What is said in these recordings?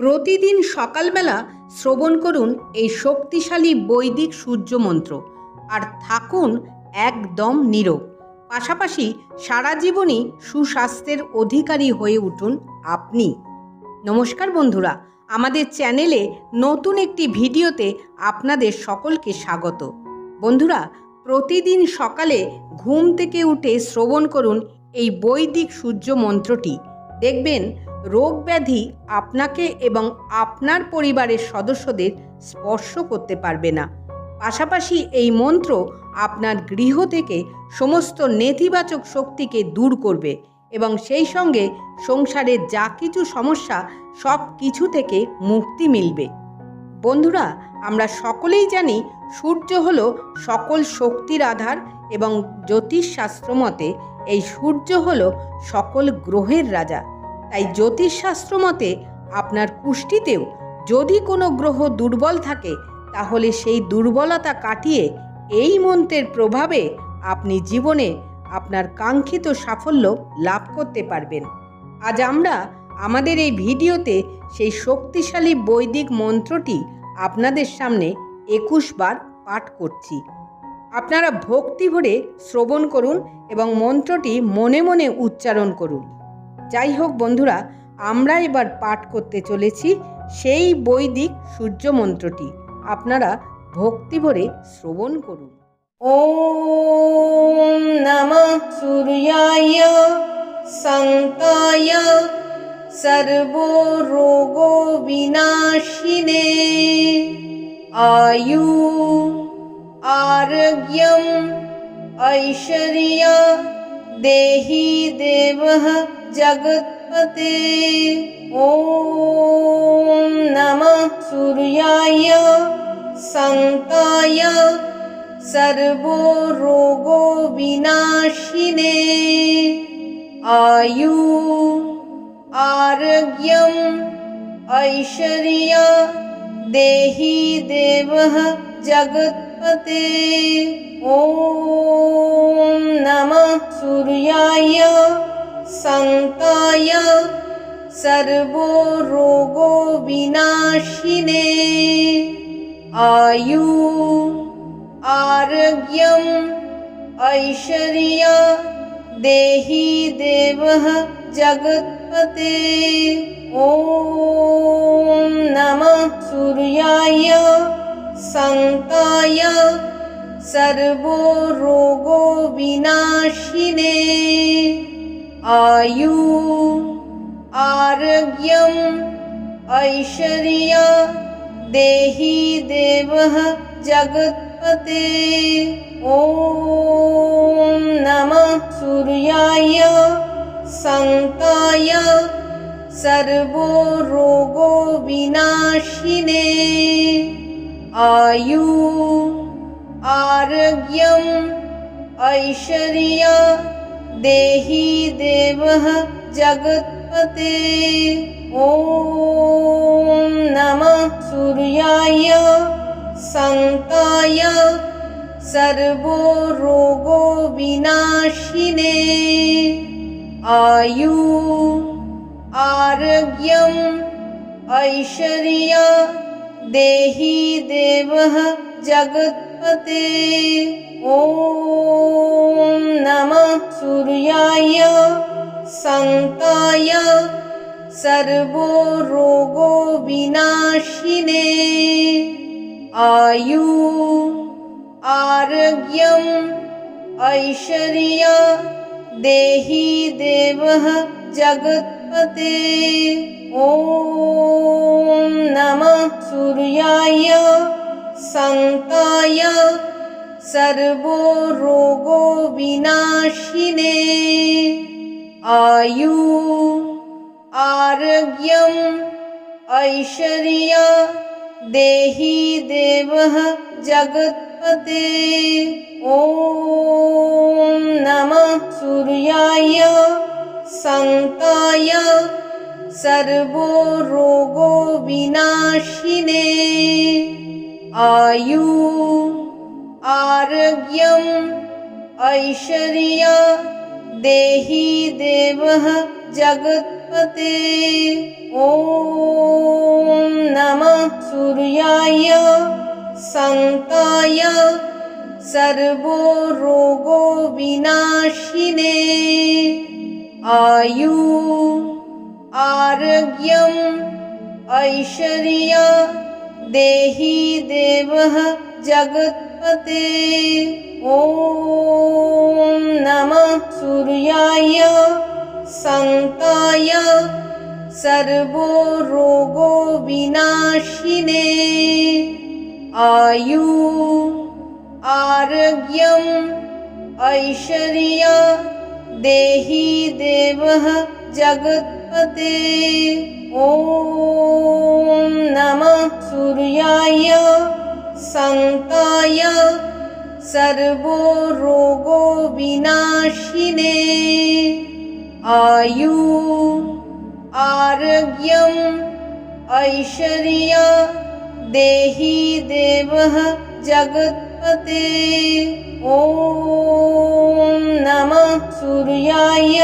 প্রতিদিন সকালবেলা শ্রবণ করুন এই শক্তিশালী বৈদিক সূর্য মন্ত্র আর থাকুন একদম নীরব। পাশাপাশি সারা জীবনই সুস্বাস্থ্যের অধিকারী হয়ে উঠুন আপনি। নমস্কার বন্ধুরা, আমাদের চ্যানেলে নতুন একটি ভিডিওতে আপনাদের সকলকে স্বাগত। বন্ধুরা, প্রতিদিন সকালে ঘুম থেকে উঠে শ্রবণ করুন এই বৈদিক সূর্য মন্ত্রটি দেখবেন রোগ ব্যাধি আপনাকে এবং আপনার পরিবারের সদস্যদের স্পর্শ করতে পারবে না। পাশাপাশি এই মন্ত্র আপনার গৃহ থেকে সমস্ত নেতিবাচক শক্তিকে দূর করবে এবং সেই সঙ্গে সংসারের যা কিছু সমস্যা, সব কিছু থেকে মুক্তি মিলবে। বন্ধুরা, আমরা সকলেই জানি সূর্য হল সকল শক্তির আধার এবং জ্যোতিষশাস্ত্র মতে এই সূর্য হল সকল গ্রহের রাজা। তাই জ্যোতিষশাস্ত্র মতে আপনার কুষ্টিতেও যদি কোনো গ্রহ দুর্বল থাকে, তাহলে সেই দুর্বলতা কাটিয়ে এই মন্ত্রের প্রভাবে আপনি জীবনে আপনার কাঙ্ক্ষিত সাফল্য লাভ করতে পারবেন। আজ আমরা আমাদের এই ভিডিওতে সেই শক্তিশালী বৈদিক মন্ত্রটি আপনাদের সামনে একুশ বার পাঠ করছি। আপনারা ভক্তি ভরে শ্রবণ করুন এবং মন্ত্রটি মনে মনে উচ্চারণ করুন। যাই হোক বন্ধুরা আমরা এবার পাঠ করতে চলেছি সেই বৈদিক সূর্য মন্ত্রটি আপনারা ভক্তি ভরে শ্রবণ করুন ॐ नमः सूर्याय सन्ताय सर्वो रोगो विनाशिने आयु आरोग्यम् ऐश्वर्य देहि देवः जगत्पते। ॐ नमः सूर्याय सन्ताय सर्वो रोगो विनाशिने। आयु आरोग्यम् ऐश्वर्य देहि देवः जगत्पते सन्ताय सर्वो रोगो विनाशिने। आयु आरोग्यम् ऐश्वर्य देहि देवः जगत्पते। ॐ नमः सूर्याय सन्ताय सर्वो रोगो विनाशिने आयु आरोग्यम् ऐश्वर्य देहि देवः जगत्पते। ॐ नमः सूर्याय सन्ताय सर्वो रोगो विनाशिने। आयु आरोग्यम् ऐश्वर्य देहि देवः जगत्पते। ॐ नमः सूर्याय सन्ताय सर्वो रोगो विनाशिने। आयु आरोग्यम् ऐश्वर्य देहि देवः जगत्पते। ॐ नमः सूर्याय सन्ताय सर्वो रोगो विनाशिने। आयु आरोग्यम् ऐश्वर्य देहि देवः जगत्पते। ॐ नमः सूर्याय सन्ताय सर्वो रोगो विनाशिने आयु आरोग्यम् ऐश्वर्य देहि देवः जगत्पते। ॐ नमः सूर्याय सन्ताय सर्वो रोगो विनाशिने आयु आरोग्यम् ऐश्वर्या देहि देवः जगत्पते। ॐ नमः सूर्याय सन्ताय सर्वो रोगो विनाशिने। आयु आरोग्यम् ऐश्वर्या देहि देवः जगत् जगत्पते ॐ नमः सूर्याय सन्ताय सर्वो रोगो विनाशिने। आयु आरोग्यम् ऐश्वर्य देहि देवः जगत्पते। ॐ नमः सूर्याय सन्ताय सर्वो रोगो विनाशिने। आयु आरोग्यम् ऐश्वर्य देहि देवः जगत्पते। ॐ नमः सूर्याय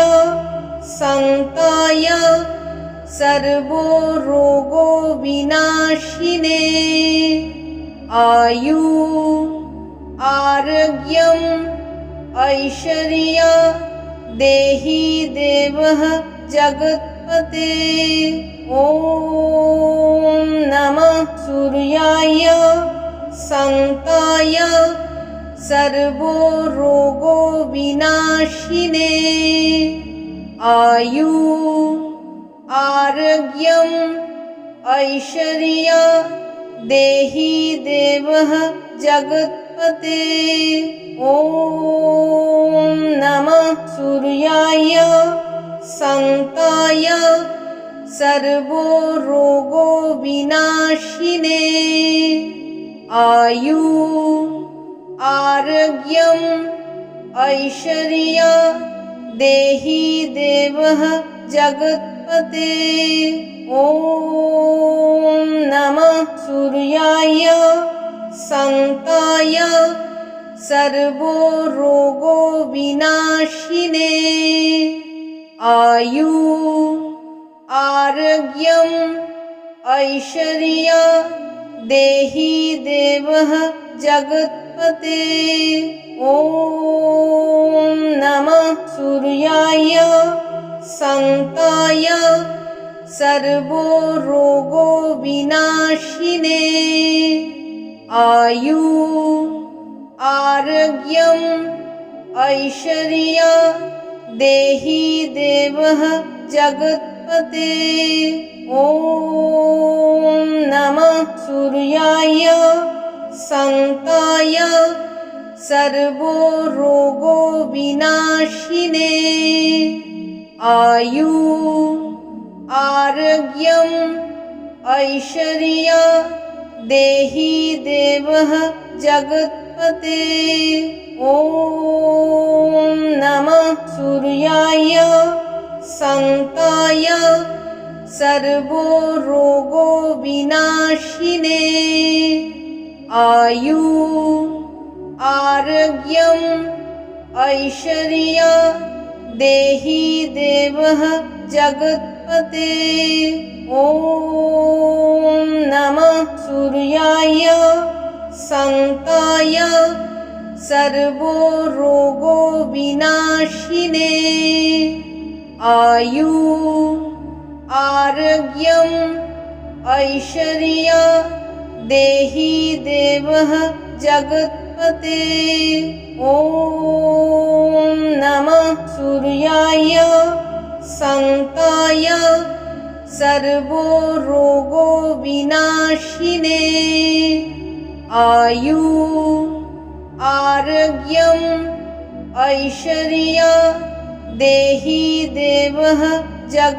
सन्ताय सर्वो रोगो विनाशिने आयु आरोग्यम् ऐश्वर्य देहि देवः जगत्पते। ॐ नमः सूर्याय सन्ताय सर्वो रोगो विनाशिने। आयु आरोग्यम् ऐश्वर्य देहि देवः जगत्पते। ॐ नमः सूर्याय सन्ताय सर्वो रोगो विनाशिने। आयु आरोग्यम् ऐश्वर्य देहि देवः जगत्पते। ॐ नमः सूर्याय सन्ताय सर्वो रोगो विनाशिने। आयु आरोग्यम् ऐश्वर्य देहि देवः जगत्पते। ॐ नमः सूर्याय सन्ताय सर्वो रोगो विनाशिने। आयु आरोग्यम् ऐश्वर्य देहि देवः जगत्पते। ॐ नमः सूर्याय सन्ताय सर्वो रोगो विनाशिने। आयु आरोग्यम् ऐश्वर्य देहि देवः जगत्पते। ॐ नमः सूर्याय सन्ताय सर्वो रोगो विनाशिने। आयु आरोग्यम् ऐश्वर्य देहि देवः जगत्पते ॐ नमः सूर्याय सन्ताय सर्वो रोगो विनाशिने। आयु आरोग्यम् ऐश्वर्य देहि देवः जगत्पते। ॐ नमः सूर्याय सन्ताय सर्वो रोगो विनाशिने। आयु आरोग्यम् ऐश्वर्य देहि देवः जग